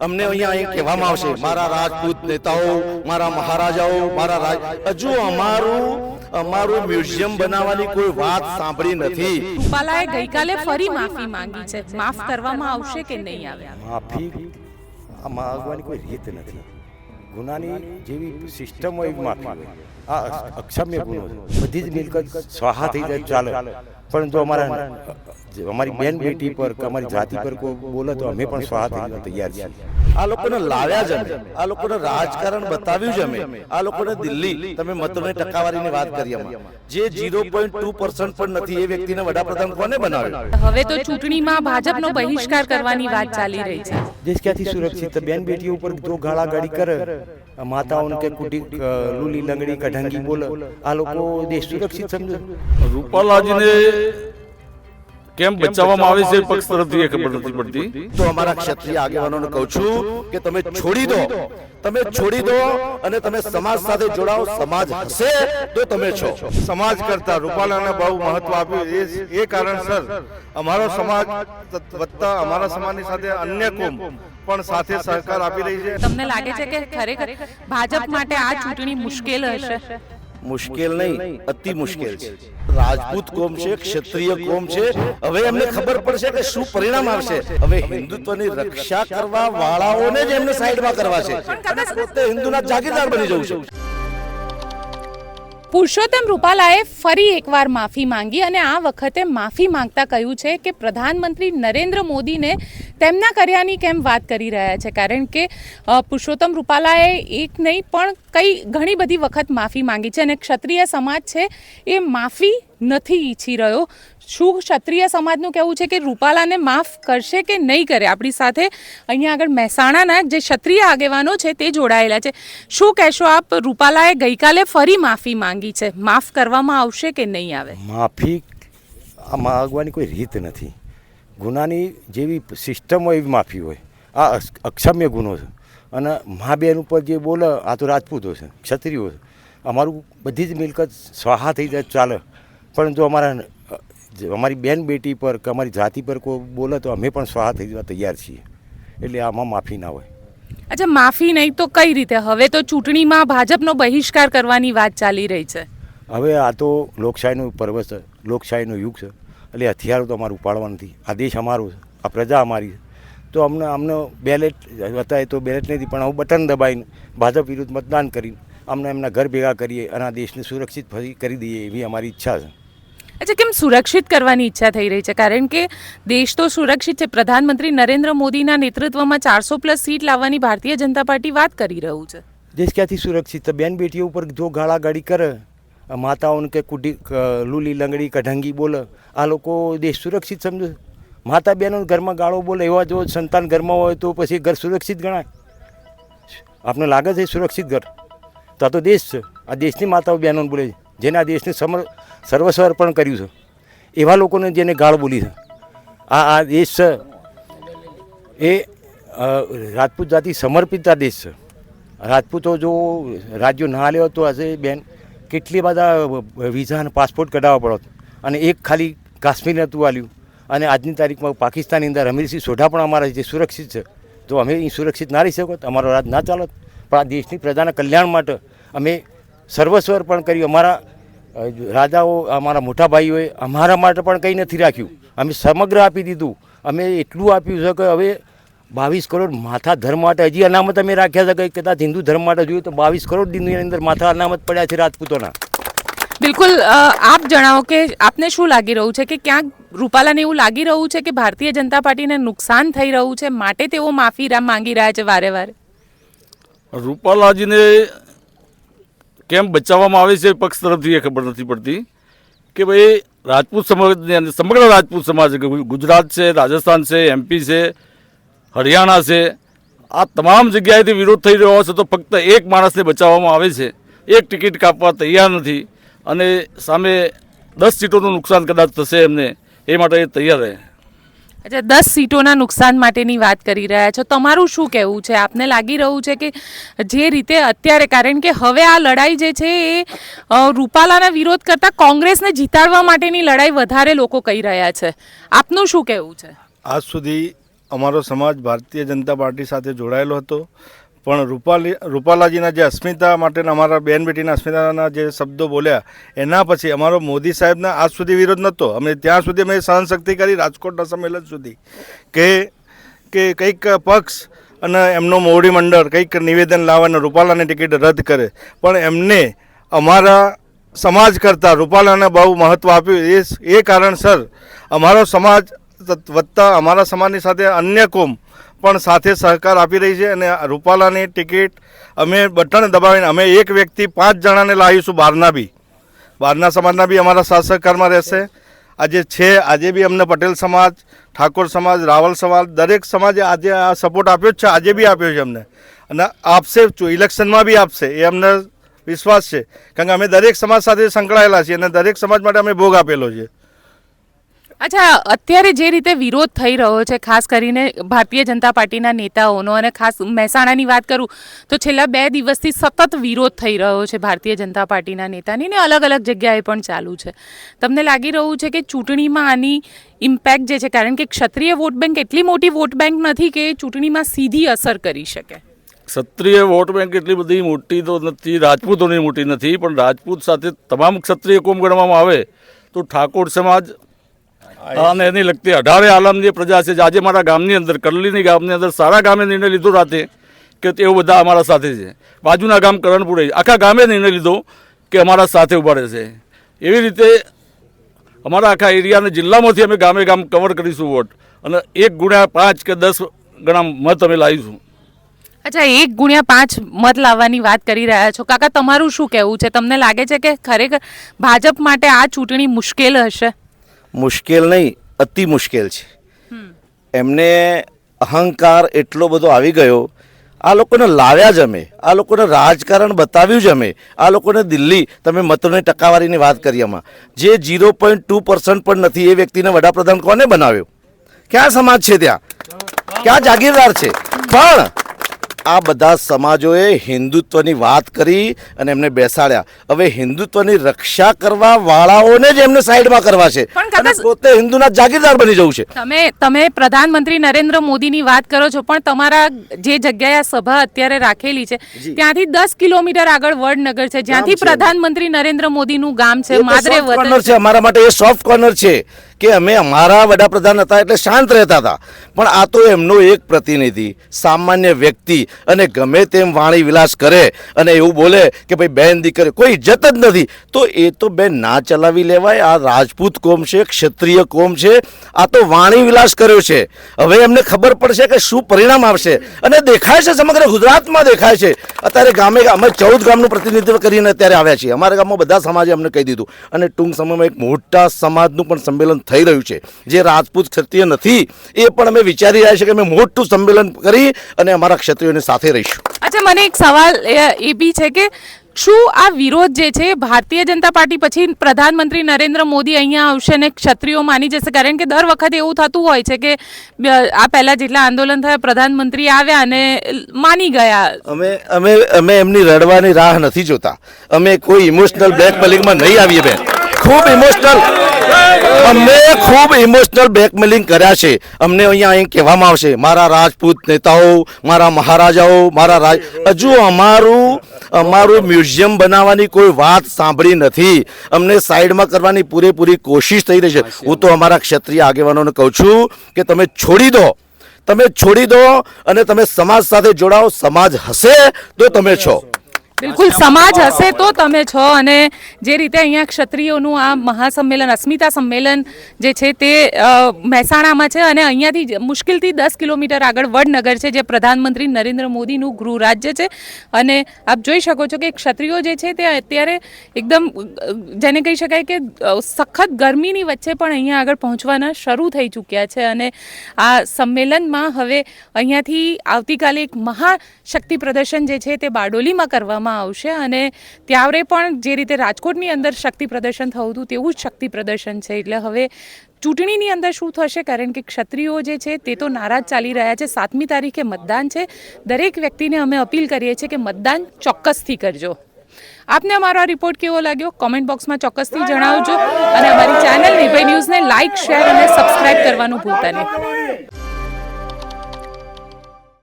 અમને અહીંયા અહીં કહેવામાં આવશે મારા રાજપૂત નેતાઓ મારા મહારાજાઓ મારા રાજ હજુ અમારું અમારું મ્યુઝિયમ બનાવવાની કોઈ વાત સાંભળી નથી. રૂપાલાએ ગઈકાલે ફરી માફી માંગી છે. માફ કરવામાં આવશે કે નહીં આવે? માફી આ માગવાની કોઈ રીત નથી. ગુનાની જેવી સિસ્ટમ હોય માફી આ અક્ષમ્ય ગુનો છે. બધી જ મિલકત સ્વાહા થઈ જાય ચાલે. પણ જો અમારા અમારી બેન બેટી પર કે અમારી જાતિ પર કોઈ બોલે તો અમે પણ સ્વાહા તૈયાર છીએ. આ લોકોને લાવ્યા જ અમે. આ લોકોને રાજકારણ બતાવ્યું જ અમે. આ લોકોને દિલ્હી તમે મતોની ટકાવારીની વાત કરી અમે જે ઝીરો પોઈન્ટ ટુ પર્સન્ટ પણ નથી એ વ્યક્તિને વડાપ્રધાન કોને બનાવ્યો? હવે તો ચૂંટણીમાં ભાજપનો બહિષ્કાર કરવાની વાત ચાલી રહી છે. દેશ ક્યાંથી સુરક્ષિત? બેન બેટીઓ ઉપર જો ગાળા ગાડી કરે માતાઓને કે કુટી લૂલી લંગડી કઢંગી બોલે. આ લોકો દેશ સુરક્ષિત સમજે. રૂપાલાજીને કેમ બચાવવામાં આવે છે પક્ષ તરફથી એ ખબર નથી પડતી. તો અમારા ક્ષત્રિય આગેવાનોને કહું છું કે તમે છોડી દો. તમે છોડી દો અને તમે સમાજ સાથે જોડાઓ. સમાજ હશે તો તમે છો. સમાજ કરતા રૂપાલાને બહુ મહત્વ આપ્યું. એ એ કારણસર અમારો સમાજ વત્તા અમારા સમાજની સાથે અન્ય કોમ પણ સાથે સહકાર આપી રહી છે. તમને લાગે છે કે ખરેખર ભાજપ માટે આ ચૂંટણી મુશ્કેલ હશે? મુશ્કેલ નહીં અતિ મુશ્કેલ છે. રાજપૂત કોમ છે ક્ષત્રિય કોમ છે હવે એમને ખબર પડશે કે શું પરિણામ આવશે. હવે હિન્દુત્વની રક્ષા કરવા વાળાઓને જ એમને સાઈડમાં કરવા છે. અને પોતે હિન્દુના જાગીરદાર બની જવું છે. પુરુષોત્તમ રૂપાલાએ ફરી એકવાર માફી માંગી અને આ વખતે માફી માંગતા કહ્યું છે કે પ્રધાનમંત્રી નરેન્દ્ર મોદીને તેમના કર્યાની કેમ વાત કરી રહ્યા છે? કારણ કે પુરુષોત્તમ રૂપાલાએ એક નહીં, પણ કઈ ઘણી બધી વખત માફી માંગી છે અને ક્ષત્રિય સમાજ છે એ માફી નથી ઈચ્છી રહ્યો. શું ક્ષત્રિય સમાજનું કહેવું છે કે રૂપાલાને માફ કરશે કે નહીં કરે? આપણી સાથે અહીંયા આગળ મહેસાણાના જે ક્ષત્રિય આગેવાનો છે તે જોડાયેલા છે. શું કહેશો આપ, રૂપાલાએ ગઈકાલે ફરી માફી માંગી છે? માફ કરવામાં આવશે કે નહીં આવે? માફી આ માગવાની કોઈ રીત નથી. ગુનાની જેવી સિસ્ટમ હોય એવી માફી હોય. આ અક્ષમ્ય ગુનો છે. અને મા બેન ઉપર જે બોલે, આ તો રાજપૂતો છે, ક્ષત્રિયો છે. અમારું બધી જ મિલકત સ્વાહા થઈ જાય, ચાલે. પણ જો અમારા અમારી બેન બેટી પર કે અમારી જાતિ પર કોઈ બોલે તો અમે પણ સ્વાહા થઈ જવા તૈયાર છીએ. એટલે આમાં માફી ના હોય. અચ્છા માફી નહીં તો કઈ રીતે? હવે તો ચૂંટણીમાં ભાજપનો બહિષ્કાર કરવાની વાત ચાલી રહી છે. હવે આ તો લોકશાહીનો પર્વ છે લોકશાહીનો યુગ છે. એટલે હથિયારો તો અમારું ઉપાડવા નથી. આ દેશ અમારો છે આ પ્રજા અમારી છે. તો અમને અમને બેલેટ હતા તો બેલેટ નથી પણ હું બટન દબાવીને ભાજપ વિરુદ્ધ મતદાન કરીને અમને એમના ઘર ભેગા કરીએ અને આ દેશને સુરક્ષિત ફરી કરી દઈએ એવી અમારી ઈચ્છા છે. અચ્છા, કેમ સુરક્ષિત કરવાની ઈચ્છા થઈ રહી છે? કારણ કે દેશ તો સુરક્ષિત છે. પ્રધાનમંત્રી નરેન્દ્ર મોદીના નેતૃત્વમાં ચારસો પ્લસ સીટ લાવવાની ભારતીય જનતા પાર્ટી વાત કરી રહ્યું છે. દેશ ક્યાંથી સુરક્ષિત? છે બેન બેટીઓ ઉપર જો ગાળા ગાડી કરે માતાઓને કે કુટી લૂલી લંગડી, કઢંગી બોલે, આ લોકો દેશ સુરક્ષિત સમજો. માતા બહેનો ઘરમાં ગાળો બોલે, એવા જો સંતાન ઘરમાં હોય તો પછી ઘર સુરક્ષિત ગણાય. આપને લાગે છે સુરક્ષિત ઘર? તો આ તો દેશ છે. આ દેશની માતાઓ બહેનો બોલે છે. જેને આ દેશને સમર સર્વસ્વ અર્પણ કર્યું છે. એવા લોકોને જેને ગાળ બોલી છે. આ આ દેશ છે. એ રાજપૂત જાતિ સમર્પિત આ દેશ છે. રાજપૂતો જો રાજ્યો ના લ્યો તો આજે બેન કેટલી બધા વિઝા અને પાસપોર્ટ કઢાવવા પડત અને એક ખાલી કાશ્મીર નહોતું આલ્યું. અને આજની તારીખમાં પાકિસ્તાનની અંદર અમીરસિંહ સોઢા પણ અમારા જે સુરક્ષિત છે. તો અમે અહીં સુરક્ષિત ના રહી શકો અમારો રાજ ના ચાલત પણ આ દેશની પ્રજાના કલ્યાણ માટે અમે સર્વસ્વ અર્પણ કર્યું. અમારા રાજાઓ અમારા મોટા ભાઈઓએ અમારા માટે પણ કંઈ નથી રાખ્યું. અમે સમગ્ર આપી દીધું. અમે એટલું આપ્યું છે કે હવે બાવીસ કરોડ માથા ધર્મ માટે હજી અનામત અમે રાખ્યા છે. કે કદાચ હિન્દુ ધર્મ માટે જોઈએ તો બાવીસ કરોડ દિનની અંદર માથા અનામત પડ્યા છે રાજપૂતોના. બિલકુલ આપ જણાવો કે આપને શું લાગી રહ્યું છે? કે ક્યાંક રૂપાલાને એવું લાગી રહ્યું છે કે ભારતીય જનતા પાર્ટીને નુકસાન થઈ રહ્યું છે? માટે તેઓ માફી માંગી રહ્યા છે વારે વારે રૂપાલાજીને કેમ બચાવવામાં આવે છે પક્ષ તરફથી એ ખબર નથી પડતી. કે ભાઈ, રાજપૂત સમાજની અંદર સમગ્ર રાજપૂત સમાજ ગુજરાત છે, રાજસ્થાન છે એમપી છે, હરિયાણા છે, આ તમામ જગ્યાએથી વિરોધ થઈ રહ્યો છે, તો ફક્ત એક માણસને બચાવવામાં આવે છે. એક ટિકિટ કાપવા તૈયાર નથી અને સામે દસ સીટોનું નુકસાન કદાચ થશે એમને, એ માટે એ તૈયાર રહે. અચ્છા, દસ સીટોના નુકસાન માટેની વાત કરી રહ્યા છો. તમારું શું કહેવું છે? આપને લાગી રહ્યું છે કે જે રીતે અત્યારે, કારણ કે હવે આ લડાઈ જે છે એ રૂપાલાના વિરોધ કરતાં કોંગ્રેસને જીતાડવા માટેની લડાઈ વધારે લોકો કહી રહ્યા છે. આપનું શું કહેવું છે? આજ સુધી અમારો સમાજ ભારતીય જનતા પાર્ટી સાથે જોડાયેલો હતો. પણ રૂપાલી રૂપાલાજીના જે અસ્મિતા માટેના અમારા બેન બેટીના અસ્મિતાના જે શબ્દો બોલ્યા, એના પછી અમારો મોદી સાહેબના આજ સુધી વિરોધ નહોતો. અમે ત્યાં સુધી અમે સહનશક્તિ કરી રાજકોટના સંમેલન સુધી કે કે કંઈક પક્ષ અને એમનો મોવડી મંડળ કંઈક નિવેદન લાવવાને રૂપાલાની ટિકિટ રદ કરે. પણ એમને અમારા સમાજ કરતાં રૂપાલાને બહુ મહત્ત્વ આપ્યું. એ એ કારણસર અમારો સમાજ વધતા અમારા સમાજની સાથે અન્ય કોમ પણ સાથે સહકાર આપી રહી છે અને રૂપાલાની ટિકિટ અમે બટન દબાવીને અમે એક વ્યક્તિ પાંચ જણાને લાવીશું બહારના બી બહારના સમાજના બી અમારા સાથ સહકારમાં રહેશે. આજે છે, આજે બી અમને પટેલ સમાજ, ઠાકોર સમાજ, રાવલ સમાજ, દરેક સમાજે આજે આ સપોર્ટ આપ્યો જ છે, આજે બી આપ્યો છે અમને. અને આપશે ઇલેક્શનમાં બી આપશે, એ અમને વિશ્વાસ છે. કારણ કે અમે દરેક સમાજ સાથે સંકળાયેલા છીએ અને દરેક સમાજ માટે અમે ભોગ આપેલો છે. અચ્છા, અત્યારે જે રીતે વિરોધ થઈ રહ્યો છે, ખાસ કરીને ભારતીય જનતા પાર્ટીના નેતાઓનો અને ખાસ મહેસાણાની વાત કરું, તો છેલ્લા બે દિવસથી સતત વિરોધ થઈ રહ્યો છે ભારતીય જનતા પાર્ટીના નેતાની ને અલગ અલગ જગ્યાએ પણ ચાલુ છે. તમને લાગી રહ્યું છે કે ચૂંટણીમાં આની ઇમ્પેક્ટ જે છે, કારણ કે ક્ષત્રિય વોટ બેંક એટલી મોટી વોટ બેંક નથી કે ચૂંટણીમાં સીધી અસર કરી શકે? ક્ષત્રિય વોટ બેંક એટલી બધી મોટી તો નથી, રાજપૂતોની મોટી નથી, પણ રાજપૂત સાથે તમામ ક્ષત્રિય કોમ ગણવામાં આવે, તો ઠાકોર સમાજ અને એની લગતી અઢારે આલમ જે પ્રજા છે, જે આજે મારા ગામની અંદર, કરલીની ગામની અંદર, સારા ગામે નિર્ણય લીધો રાતે, કે તેઓ બધા અમારા સાથે છે. બાજુના ગામ કરણપુરે, આખા ગામે નિર્ણય લીધો કે અમારા સાથે ઊભા રહેશે. એવી રીતે અમારા આખા એરિયાને જિલ્લામાંથી અમે ગામે ગામ કવર કરીશું વોટ. અને એક ગુણ્યા પાંચ કે દસ ગણા મત અમે લાવીશું. અચ્છા, એક ગુણ્યા પાંચ મત લાવવાની વાત કરી રહ્યા છો. કાકા, તમારું શું કહેવું છે? તમને લાગે છે કે ખરેખર ભાજપ માટે આ ચૂંટણી મુશ્કેલ હશે? મુશ્કેલ નહીં, અતિ મુશ્કેલ છે. એમને અહંકાર એટલો બધો આવી ગયો, આ લોકોને લાવ્યા જ અમે, આ લોકોને રાજકારણ બતાવ્યું જ અમે, આ લોકોને દિલ્હી, તમે મતોની ટકાવારીની વાત કરી એમાં જે ઝીરો પોઈન્ટ ટુ પર્સન્ટ પણ નથી, એ વ્યક્તિને વડાપ્રધાન કોને બનાવ્યો? ક્યાં સમાજ છે ત્યાં? ક્યાં જાગીરદાર છે? પણ આ બધા સમાજોએ હિન્દુત્વની વાત કરી અને એમને બેસાડ્યા. હવે હિન્દુત્વની રક્ષા કરવા વાળાઓને જ એમને સાઈડમાં કરવા છે. અને પોતે હિન્દુના જાગીરદાર બની જવું છે. તમે તમે પ્રધાનમંત્રી નરેન્દ્ર મોદીની વાત કરો છો પણ તમારા જે જગ્યાએ આ સભા અત્યારે રાખેલી છે ત્યાંથી દસ કિલોમીટર આગળ વડનગર છે. જ્યાંથી પ્રધાનમંત્રી નરેન્દ્ર મોદીનું ગામ છે માદરે છે અમારા માટે એ સોફ્ટ કોર્નર છે. કે અમે અમારા વડાપ્રધાન હતા એટલે શાંત રહેતા હતા. પણ આ તો એમનો એક પ્રતિનિધિ, સામાન્ય વ્યક્તિ અને ગમે તેમ વાણી વિલાસ કરે અને એવું બોલે કે ભાઈ બેન દીકરી, કોઈ ઇજ્જત જ નથી. તો એ તો બેન ના ચલાવી લેવાય. આ રાજપૂત કોમ છે, ક્ષત્રિય કોમ છે, આ તો વાણી વિલાસ કર્યો છે. હવે એમને ખબર પડશે કે શું પરિણામ આવશે. અને દેખાય છે, સમગ્ર ગુજરાતમાં દેખાય છે. અત્યારે ગામે અમે ચૌદ ગામનું પ્રતિનિધિત્વ કરીને અત્યારે આવ્યા છીએ. અમારા ગામમાં બધા સમાજે અમને કહી દીધું. અને ટૂંક સમયમાં એક મોટા સમાજનું પણ સંમેલન થઈ રહ્યું છે. જે રાજપૂત ક્ષત્રિય નથી એ પણ અમે વિચારી રહ્યા છીએ કે અમે મોટું સંમેલન કરી અને અમારા ક્ષત્રિયોને સાથે રહીશું. અચ્છા મને એક સવાલ એ બી છે કે શું આ વિરોધ જે છે ભારતીય જનતા પાર્ટી પછી પ્રધાનમંત્રી નરેન્દ્ર મોદી અહીંયા આવશે ને ક્ષત્રિયો માની જશે? કારણ કે દર વખતે એવું થતું હોય છે કે આ પહેલા જેટલા આંદોલન થયા પ્રધાનમંત્રી આવ્યા અને માની ગયા. અમે અમે અમે એમની રડવાની રાહ નથી જોતા. અમે કોઈ ઇમોશનલ બ્લેકમેલિંગમાં નહીં આવીએ બેન. ખૂબ ઇમોશનલ અમને ખૂબ ઇમોશનલ બ્લેકમેલિંગ કર્યા છે. અમને અહીંયા અહીં કહેવામાં આવશે, મારા રાજપૂત નેતાઓ, મારા મહારાજાઓ, મારા રાજ હજુ અમારું અમારું મ્યુઝિયમ બનાવવાની કોઈ વાત સાંભળી નથી. અમને સાઈડમાં કરવાની પૂરેપૂરી કોશિશ થઈ રહી છે. હું તો અમારા ક્ષત્રિય આગેવાનોને કહું છું કે તમે છોડી દો. તમે છોડી દો અને તમે સમાજ સાથે જોડાઓ. સમાજ હશે તો તમે છો. બિલકુલ સમાજ હશે તો તમે છો અને જે રીતે અહીંયા ક્ષત્રિયોનું આ મહાસંમેલન અસ્મિતા સંમેલન જે છે તે મહેસાણામાં છે અને અહીંયાથી મુશ્કેલથી દસ કિલોમીટર આગળ વડનગર છે જે પ્રધાનમંત્રી નરેન્દ્ર મોદીનું ગૃહ રાજ્ય છે. અને આપ જોઈ શકો છો કે ક્ષત્રિયો જે છે તે અત્યારે એકદમ જેને કહી શકાય કે સખત ગરમીની વચ્ચે પણ અહીંયા આગળ પહોંચવાના શરૂ થઈ ચૂક્યા છે. અને આ સંમેલનમાં હવે અહીંયાથી આવતીકાલે એક મહાશક્તિ પ્રદર્શન જે છે તે બારડોલીમાં કરવામાં આવશે અને ત્યારે પણ જે રીતે રાજકોટની અંદર શક્તિ પ્રદર્શન થયું હતું, તેવું જ શક્તિ પ્રદર્શન છે. એટલે હવે ચૂંટણીની અંદર શું થશે? કારણ કે ક્ષત્રિયો જે છે, તે તો નારાજ ચાલી રહ્યા છે. સાતમી તારીખે મતદાન છે. દરેક વ્યક્તિને અમે અપીલ કરીએ છીએ કે મતદાન ચોક્કસથી કરજો. આપને અમારો આ રિપોર્ટ કેવો લાગ્યો? કોમેન્ટ બોક્સમાં ચોક્કસથી જણાવજો. અને અમારી ચેનલ નિર્ભય ન્યૂઝને લાઇક શેર અને સબસ્ક્રાઇબ કરવાનું ભૂલતા નહીં.